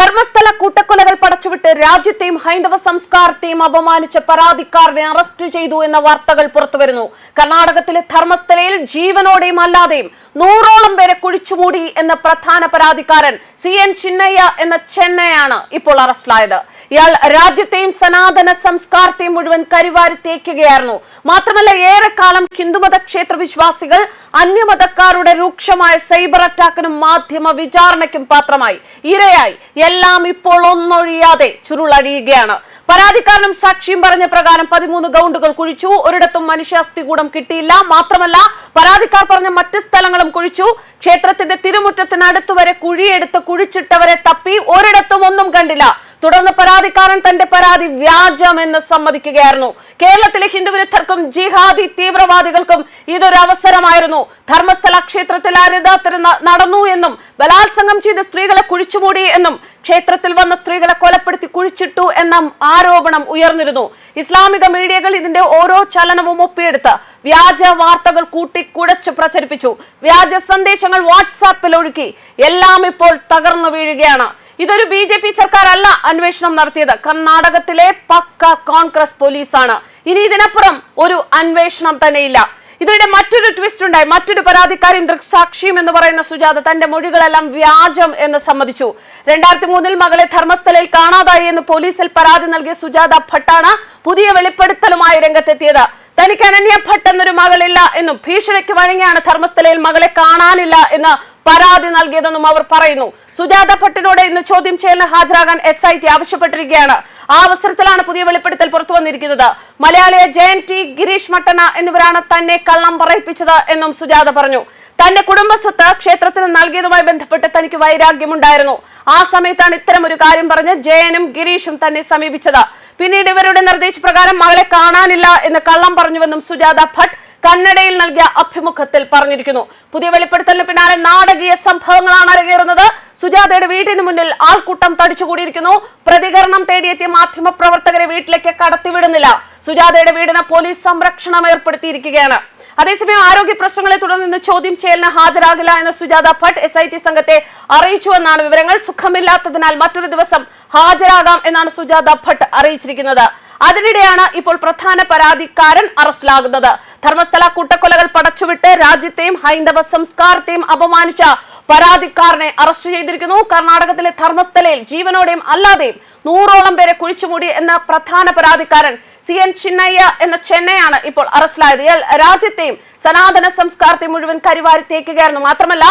ധർമ്മസ്ഥല കൂട്ടക്കൊലകൾ പടച്ചുവിട്ട് രാജ്യത്തെയും ഹൈന്ദവ സംസ്കാരത്തെയും അപമാനിച്ച പരാതിക്കാരനെ അറസ്റ്റ് ചെയ്തു എന്ന വാർത്തകൾ പുറത്തുവരുന്നു. കർണാടകത്തിലെ ധർമ്മസ്ഥലയിൽ ജീവനോടെയും അല്ലാതെയും നൂറോളം പേരെ കുഴിച്ചുമൂടി എന്ന പ്രധാന പരാതിക്കാരൻ സി എൻ ചിന്നയ്യ എന്ന ചെന്നൈയാണ് ഇപ്പോൾ അറസ്റ്റിലായത്. ഇയാൾ രാജ്യത്തെയും സനാതന സംസ്കാരത്തെയും മുഴുവൻ കരിവാരി തേക്കുകയായിരുന്നു. മാത്രമല്ല ഏറെക്കാലം ഹിന്ദുമത ക്ഷേത്ര വിശ്വാസികൾ അന്യമതക്കാരുടെ രൂക്ഷമായ സൈബർ അറ്റാക്കിനും മാധ്യമ വിചാരണയ്ക്കും പാത്രമായി. ഇരയായി. എല്ലാം ഇപ്പോൾ ഒന്നൊഴിയാതെ ചുരുളഴിയുകയാണ്. പരാതിക്കാരനും സാക്ഷിയും പറഞ്ഞ പ്രകാരം പതിമൂന്ന് ഗൗണ്ടുകൾ കുഴിച്ചു. ഒരിടത്തും മനുഷ്യാസ്ഥികൂടം കിട്ടിയില്ല. മാത്രമല്ല പരാതിക്കാർ പറഞ്ഞ മറ്റ് സ്ഥലങ്ങളും കുഴിച്ചു. ക്ഷേത്രത്തിന്റെ തിരുമുറ്റത്തിനടുത്തുവരെ കുഴിയെടുത്ത് കുഴിച്ചിട്ടവരെ തപ്പി. ഒരിടത്തും ഒന്നും കണ്ടില്ല. തുടർന്ന് പരാതിക്കാരൻ തന്റെ പരാതി വ്യാജമെന്ന് സമ്മതിക്കുകയായിരുന്നു. കേരളത്തിലെ ഹിന്ദുവിരുദ്ധർക്കും ജിഹാദി തീവ്രവാദികൾക്കും ഇതൊരു അവസരമായിരുന്നു. ധർമ്മസ്ഥല ക്ഷേത്രത്തിൽ അരുതാത്തര നടന്നു എന്നും ബലാത്സംഗം ചെയ്ത് സ്ത്രീകളെ കുഴിച്ചുമൂടി എന്നും ക്ഷേത്രത്തിൽ വന്ന സ്ത്രീകളെ കൊലപ്പെടുത്തി കുഴിച്ചിട്ടു എന്ന ആരോപണം ഉയർന്നിരുന്നു. ഇസ്ലാമിക മീഡിയകൾ ഇതിന്റെ ഓരോ ചലനവും ഒപ്പിയെടുത്ത് വ്യാജ വാർത്തകൾ കൂട്ടിക്കുടച്ച് പ്രചരിപ്പിച്ചു. വ്യാജ സന്ദേശങ്ങൾ വാട്സാപ്പിൽ ഒഴുക്കി. എല്ലാം ഇപ്പോൾ തകർന്നു വീഴുകയാണ്. ഇതൊരു ബി ജെ പി സർക്കാർ അല്ല അന്വേഷണം നടത്തിയത്. കർണാടകത്തിലെ പക്ക കോൺഗ്രസ് പോലീസാണ്. ഇനി ഇതിനപ്പുറം ഒരു അന്വേഷണം തന്നെയില്ല. ഇതിനിടെ മറ്റൊരു ട്വിസ്റ്റ് ഉണ്ടായി. മറ്റൊരു പരാതിക്കാരൻ ദൃക്സാക്ഷിയും എന്ന് പറയുന്ന സുജാത തന്റെ മൊഴികളെല്ലാം വ്യാജം എന്ന് സമ്മതിച്ചു. രണ്ടായിരത്തി മൂന്നിൽ മകളെ ധർമ്മസ്ഥലയിൽ കാണാതായി എന്ന് പോലീസിൽ പരാതി നൽകിയ സുജാത ഭട്ടാണ് പുതിയ വെളിപ്പെടുത്തലുമായി രംഗത്തെത്തിയത്. തനിക്ക് അനന്യ ഭട്ട് എന്നൊരു മകളില്ല എന്നും ഭീഷണിക്ക് വഴങ്ങിയാണ് ധർമ്മസ്ഥലയിൽ മകളെ കാണാനില്ല എന്ന് പരാതി നൽകിയതെന്നും അവർ പറയുന്നു. സുജാത ഭട്ടിനോട് ഇന്ന് ചോദ്യം ചെയ്യലിന് ഹാജരാകാൻ എസ് ഐ ടി ആവശ്യപ്പെട്ടിരിക്കുകയാണ്. ആ അവസരത്തിലാണ് പുതിയ വെളിപ്പെടുത്തൽ പുറത്തു വന്നിരിക്കുന്നത്. മലയാളിയെ ജയൻ ടി ഗിരീഷ് മട്ടന എന്നിവരാണ് തന്നെ കള്ളം പറയിപ്പിച്ചത് എന്നും സുജാത പറഞ്ഞു. തന്റെ കുടുംബ സ്വത്ത് ക്ഷേത്രത്തിന് നൽകിയതുമായി ബന്ധപ്പെട്ട് തനിക്ക് വൈരാഗ്യമുണ്ടായിരുന്നു. ആ സമയത്താണ് ഇത്തരം ഒരു കാര്യം പറഞ്ഞ് ജയനും ഗിരീഷും തന്നെ സമീപിച്ചത്. പിന്നീട് ഇവരുടെ നിർദ്ദേശപ്രകാരം മകളെ കാണാനില്ല എന്ന് കള്ളം പറഞ്ഞുവെന്നും സുജാത ഭട്ട് കന്നഡയിൽ നൽകിയ അഭിമുഖത്തിൽ പറഞ്ഞിരിക്കുന്നു. പുതിയ വെളിപ്പെടുത്തലിന് പിന്നാലെ നാടകീയ സംഭവങ്ങളാണ് അരങ്ങേറുന്നത്. സുജാതയുടെ വീടിന് മുന്നിൽ ആൾക്കൂട്ടം തടിച്ചുകൂടിയിരിക്കുന്നു. പ്രതികരണം തേടിയെത്തിയ മാധ്യമ പ്രവർത്തകരെ വീട്ടിലേക്ക് കടത്തിവിടുന്നില്ല. സുജാതയുടെ വീടിന് പോലീസ് സംരക്ഷണം ഏർപ്പെടുത്തിയിരിക്കുകയാണ്. അതേസമയം ആരോഗ്യ പ്രശ്നങ്ങളെ തുടർന്ന് ചോദ്യം ചെയ്യലിന് ഹാജരാകില്ല എന്ന് Sujatha Bhat S I T സംഘത്തെ അറിയിച്ചു എന്നാണ് വിവരങ്ങൾ. സുഖമില്ലാത്തതിനാൽ മറ്റൊരു ദിവസം ഹാജരാകാം എന്നാണ് സുജാത ഭട്ട് അറിയിച്ചിരിക്കുന്നത്. അതിനിടെയാണ് ഇപ്പോൾ പ്രധാന പരാതിക്കാരൻ അറസ്റ്റിലാകുന്നത്. ധർമ്മസ്ഥല കൂട്ടക്കൊലകൾ പടച്ചുവിട്ട് രാജ്യത്തെയും ഹൈന്ദവ സംസ്കാരത്തെയും അപമാനിച്ച പരാതിക്കാരനെ അറസ്റ്റ് ചെയ്തിരിക്കുന്നു. കർണാടകത്തിലെ ധർമ്മസ്ഥലയിൽ ജീവനോടെയും അല്ലാതെയും നൂറോളം പേരെ കുഴിച്ചുമൂടി എന്ന പ്രധാന പരാതിക്കാരൻ സി എൻ ചിന്നയ്യ എന്ന ചെന്നൈയാണ് ഇപ്പോൾ അറസ്റ്റിലായത്. ഇയാൾ രാജ്യത്തെയും സനാതന സംസ്കാരത്തെ മുഴുവൻ കരിവാരി തേക്കുകയായിരുന്നു. മാത്രമല്ല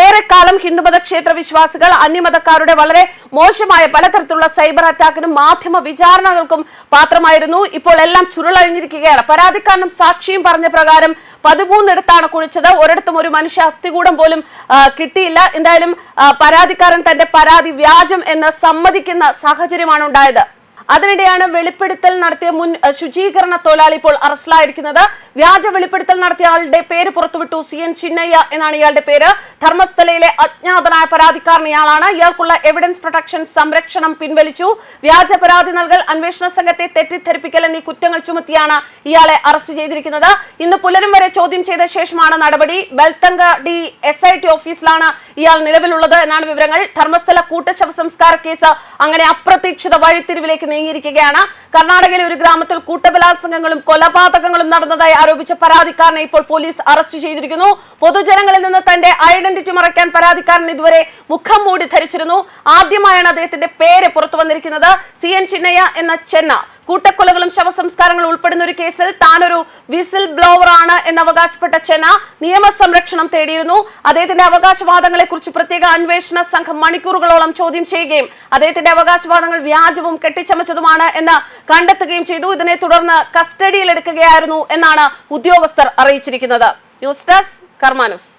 ഏറെക്കാലം ഹിന്ദുമത ക്ഷേത്ര വിശ്വാസികൾ അന്യമതക്കാരുടെ വളരെ മോശമായ പലതരത്തിലുള്ള സൈബർ അറ്റാക്കിനും മാധ്യമ വിചാരണകൾക്കും പാത്രമായിരുന്നു. ഇപ്പോൾ എല്ലാം ചുരുളഴിഞ്ഞിരിക്കുകയാണ്. പരാതിക്കാരനും സാക്ഷിയും പറഞ്ഞ പ്രകാരം പതിമൂന്നിടത്താണ് കുഴിച്ചത്. ഒരിടത്തും ഒരു മനുഷ്യ അസ്ഥികൂടം പോലും കിട്ടിയില്ല. എന്തായാലും പരാതിക്കാരൻ തന്റെ പരാതി വ്യാജം എന്ന് സമ്മതിക്കുന്ന സാഹചര്യമാണ് ഉണ്ടായത്. അതിനിടെയാണ് വെളിപ്പെടുത്തൽ നടത്തിയ മുൻ ശുചീകരണ തൊഴിലാളി ഇപ്പോൾ അറസ്റ്റിലായിരിക്കുന്നത്. വ്യാജ വെളിപ്പെടുത്തൽ നടത്തിയ ആളുടെ പേര് പുറത്തുവിട്ടു സി എൻ ചിന്നയ്യ എന്നാണ് ഇയാളുടെ പേര്. ധർമ്മസ്ഥലയിലെ അജ്ഞാതനായ പരാതിക്കാരൻ ഇയാളാണ്. ഇയാൾക്കുള്ള എവിഡൻസ് പ്രൊട്ടക്ഷൻ സംരക്ഷണം പിൻവലിച്ചു. വ്യാജ പരാതി നൽകൽ അന്വേഷണ സംഘത്തെ തെറ്റിദ്ധരിപ്പിക്കൽ എന്നീ കുറ്റങ്ങൾ ചുമത്തിയാണ് ഇയാളെ അറസ്റ്റ് ചെയ്തിരിക്കുന്നത്. ഇന്ന് പുലരും വരെ ചോദ്യം ചെയ്ത ശേഷമാണ് നടപടി. Belthangady S I T ഓഫീസിലാണ് ഇയാൾ നിലവിലുള്ളത് എന്നാണ് വിവരങ്ങൾ. ധർമ്മസ്ഥല കൂട്ടശവ സംസ്കാര കേസ് അങ്ങനെ അപ്രതീക്ഷിത വഴിത്തിരിവിലേക്ക് നീങ്ങിയിരിക്കുകയാണ്. കർണാടകയിലെ ഒരു ഗ്രാമത്തിൽ കൂട്ടബലാത്സംഗങ്ങളും കൊലപാതകങ്ങളും നടന്നതായി ആരോപിച്ച പരാതിക്കാരനെ ഇപ്പോൾ പോലീസ് അറസ്റ്റ് ചെയ്തിരിക്കുന്നു. പൊതുജനങ്ങളിൽ നിന്ന് തന്റെ ഐഡന്റിറ്റി മറയ്ക്കാൻ പരാതിക്കാരൻ ഇതുവരെ മുഖം മൂടി ധരിച്ചിരുന്നു. ആദ്യമായാണ് അദ്ദേഹത്തിന്റെ പേര് പുറത്തു വന്നിരിക്കുന്നത്. സി എൻ ചിന്നയ്യ എന്ന ചെന്ന. കൂട്ടക്കൊലകളും ശവസംസ്കാരങ്ങളും ഉൾപ്പെടുന്ന ഒരു കേസിൽ താനൊരു വിസിൽ ബ്ലോവർ ആണ് എന്ന് അവകാശപ്പെട്ട ചെന നിയമസംരക്ഷണം തേടിയിരുന്നു. അദ്ദേഹത്തിന്റെ അവകാശവാദങ്ങളെ കുറിച്ച് പ്രത്യേക അന്വേഷണ സംഘം മണിക്കൂറുകളോളം ചോദ്യം ചെയ്യുകയും അദ്ദേഹത്തിന്റെ അവകാശവാദങ്ങൾ വ്യാജവും കെട്ടിച്ചമച്ചതുമാണ് എന്ന് കണ്ടെത്തുകയും ചെയ്തു. ഇതിനെ തുടർന്ന് കസ്റ്റഡിയിലെടുക്കുകയായിരുന്നു എന്നാണ് ഉദ്യോഗസ്ഥർ അറിയിച്ചിരിക്കുന്നത്. News desk കർമാനുസ്